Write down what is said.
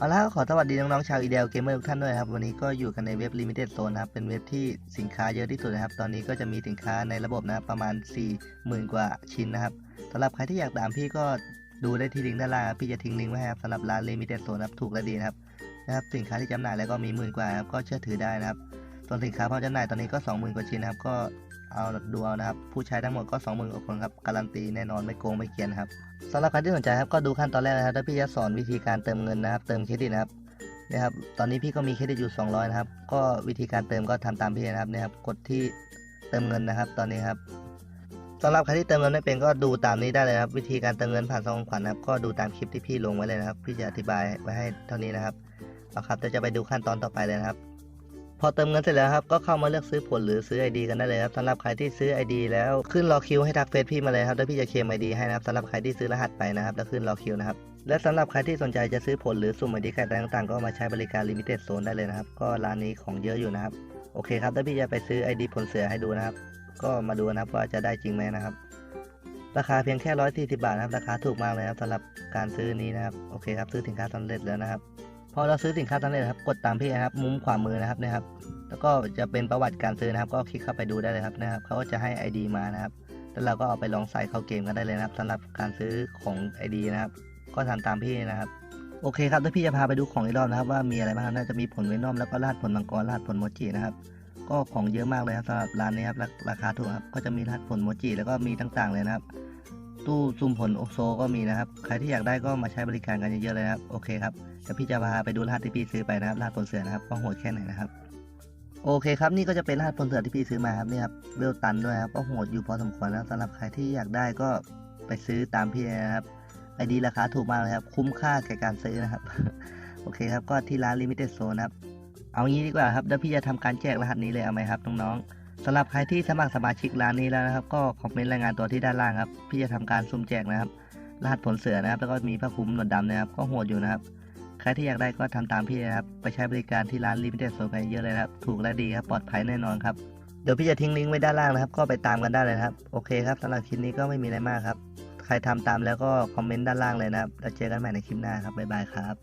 เอาละขอสวัสดีน้องๆชาวอีเดลเกมเมอร์ทุกท่านด้วยครับวันนี้ก็อยู่กันในเว็บ Limited Zone นะครับเป็นเว็บที่สินค้าเยอะที่สุดนะครับ ตอนนี้ก็จะมีสินค้าในระบบนะครับประมาณ 40,000 กว่าชิ้นนะครับสำหรับใครที่อยากตามพี่ก็ดูได้ที่ลิงก์ด้านล่างพี่จะทิ้งลิงก์ไว้ครับสำหรับร้าน Limited Zone นะครับถูกและดีนะครับนะครับสินค้าที่จำหน่ายแล้วก็มีหมื่นกว่าครับก็เชื่อถือได้นะครับส่วนสินค้าพร้อมจำหน่ายตอนนี้ก็20,000กว่าชิ้นนะครับก็ เอาดูเอานะครับ ผู้ใช้ทั้งหมดก็20,000กว่าคนครับ การันตีแน่นอนไม่โกงไม่เกียนครับสำหรับใครที่สนใจครับก็ดูขั้นตอนแรกนะครับแล้วพี่จะสอนวิธีการเติมเงินนะครับ เติมเครดิตนะครับนะครับ ตอนนี้พี่ก็มีเครดิตอยู่ 200 นะครับ ก็วิธีการเติมก็ทำตามพี่นะครับนี่ยครับ กดที่เติมเงินนะครับ ตอนนี้ครับสำหรับใครที่เติมเงินไม่เป็นก็ดูตามนี้ได้เลยครับ วิธีการเติมเงินผ่านซองของขวัญนะครับ ก็ดูตามคลิปที่พี่ลงไว้เลยนะครับ พี่จะอธิบายไว้ให้เท่านี้นะครับเอาครับเดี๋ยวจะไปดูขั้นตอนต่อไปเลยนะครับ พอเติมเงินเสร็จแล้วครับก็เข้ามาเลือกซื้อผลหรือซื้อ ID กันได้เลยครับสำหรับใครที่ซื้อ ID แล้วขึ้นรอคิวให้ทักเฟซพี่มาเลยครับแล้วพี่จะเคลม ID ให้นะครับสำหรับใครที่ซื้อรหัสไปนะครับแล้วขึ้นรอคิวนะครับและสำหรับใครที่สนใจจะซื้อผลหรือสุ่ม ID การดต่างๆ ก็มาใช้บริการ Limited Zone ได้เลยนะครับ ก็ร้านนี้ของเยอะอยู่นะครับโอเคครับแล้วพี่จะไปซื้อ ID ผลเสือให้ดูนะครับ ก็มาดูนะครับว่าจะได้จริงไหมนะครับราคาเพียงแค่140บาทนะครับราคาถูกมากเลยครับสำหรับการซื้อนี้นะครับโอเคครับซื้อสินค้าสำเร็จแล้วนะครับ พอเราซื้อสินค้าสำเร็จครับกดตามพี่นะครับ มุมขวามือนะครับนะครับ แล้วก็จะเป็นประวัติการซื้อนะครับ ก็คลิกเข้าไปดูได้เลยครับนะครับเขาก็จะให้ ID มานะครับแล้วเราก็เอาไปลองใส่เข้าเกมกันได้เลยนะครับสำหรับการซื้อของ ID นะครับ ก็ทำตามพี่นะครับโอเคครับแล้วพี่จะพาไปดูของอีกรอบนะครับว่ามีอะไรบ้างน่าจะมีผลเวนอมแล้วก็รหัสผลมังกรรหัสผลโมจินะครับ ก็ของเยอะมากเลยครับสำหรับร้านนี้ครับราคาถูกครับก็จะมีรหัสผลโมจิแล้วก็มีต่างๆเลยนะครับ ตู้ซุ่มผลโอโซก็มีนะครับ ใครที่อยากได้ก็มาใช้บริการกันเยอะๆเลยนะครับ โอเคครับเดี๋ยวพี่จะพาไปดูรหัสที่พี่ซื้อไปนะครับรหัสผลเสือนะครับว่าโหดแค่ไหนนะครับโอเคครับนี่ก็จะเป็นรหัสผลเสือที่พี่ซื้อมาครับนี่ครับเวลตันด้วยครับก็โหดอยู่พอสมควรแล้วสำหรับใครที่อยากได้ก็ไปซื้อตามพี่นะครับไอดีราคาถูกมากเลยครับ คุ้มค่าแก่การซื้อนะครับ โอเคครับก็ที่ร้าน Limited Zone นะครับ เอางี้ดีกว่าครับเดี๋ยวพี่จะทำการแจกรหัสนี้เลยเอาไหมครับน้องๆ สำหรับใครที่สมัครสมาชิกร้านนี้แล้วนะครับ ก็คอมเมนต์รายงานตัวที่ด้านล่างครับ พี่จะทำการสุ่มแจกนะครับ รหัสผลเสือนะครับ แล้วก็มีผ้าคลุมหนวดดำนะครับ ก็โหดอยู่นะครับ ใครที่อยากได้ก็ทำตามพี่นะครับ ไปใช้บริการที่ร้าน Limited Zone กันเยอะเลยครับ ถูกและดีครับ ปลอดภัยแน่นอนครับ เดี๋ยวพี่จะทิ้งลิงก์ไว้ด้านล่างนะครับ ก็ไปตามกันได้เลยครับ โอเคครับสำหรับคลิปนี้ก็ไม่มีอะไรมากครับ ใครทำตามแล้วก็คอมเมนต์ด้านล่างเลยนะครับ แล้วเจอกันใหม่ในคลิปหน้าครับ บ๊ายบายครับ